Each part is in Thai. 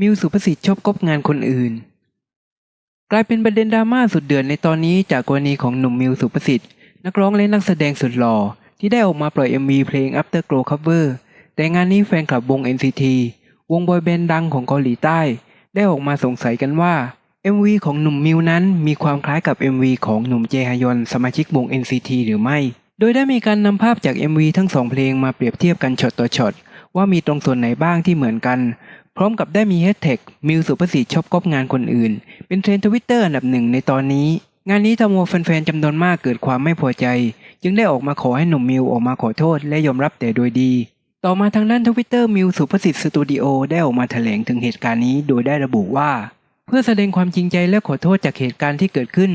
มิวสุภสิทธิ์ชอบกบงานคนอื่น กลายเป็นประเด็นดราม่าสุดเดือดในตอนนี้จากกรณีของหนุ่มมิวสุภสิทธิ์นักร้องและนักแสดงสุดหล่อที่ได้ออกมาปล่อย MV เพลง After Glow Cover แต่งานนี้แฟนคลับวง NCT วงบอยแบนด์ดังของเกาหลีใต้ ได้ออกมาสงสัยกันว่า MV ของหนุ่มมิวนั้นมีความคล้ายกับ MV ของหนุ่มเจฮยอนสมาชิกวง NCT หรือไม่ โดยได้มีการนำภาพจาก MV ทั้งสองเพลงมาเปรียบเทียบกันช็อตต่อช็อตว่ามีตรงส่วนไหนบ้างที่เหมือนกัน พร้อมกับได้มีแฮชแท็กมิวสุภสิทธิ์ชอบก๊อปงานคนอื่น เป็นเทรนด์ทวิตเตอร์อันดับหนึ่งในตอนนี้ งานนี้ทำเอาแฟนๆจำนวนมากเกิดความไม่พอใจ จึงได้ออกมาขอให้หนุ่มมิวออกมาขอโทษและยอมรับแต่โดยดี ต่อมาทางด้านทวิตเตอร์มิวสุภสิทธิ์สตูดิโอได้ออกมาแถลงถึงเหตุการณ์นี้โดยได้ระบุว่า เพื่อแสดงความจริงใจและขอโทษจากเหตุการณ์ที่เกิดขึ้น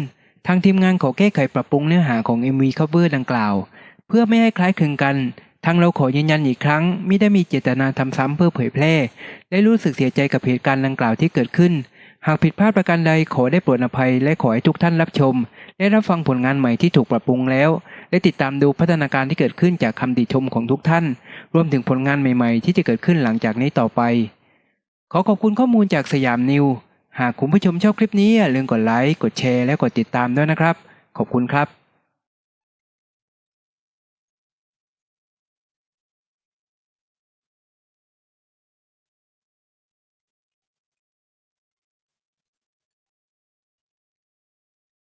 ทางทีมงานขอแก้ไขปรับปรุงเนื้อหาของ MV Cover ดังกล่าว เพื่อไม่ให้คล้ายคลึงกัน ทางเราขอยืนยันอีกครั้งไม่ได้มีเจตนาทำซ้ำเพื่อเผยแพร่ และรู้สึกเสียใจกับเหตุการณ์ดังกล่าวที่เกิดขึ้น หากผิดพลาดประการใดขอได้โปรดอภัย และขอให้ทุกท่านรับชม และรับฟังผลงานใหม่ที่ถูกปรับปรุงแล้ว และติดตามดูพัฒนาการที่เกิดขึ้นจากคำติชมของทุกท่าน รวมถึงผลงานใหม่ๆ ที่จะเกิดขึ้นหลังจากนี้ต่อไป ขอขอบคุณข้อมูลจากสยามนิวหากคุณผู้ชมชอบคลิปนี้อย่าลืมกดไลค์กดแชร์และกดติดตามด้วยนะครับ ขอบคุณครับ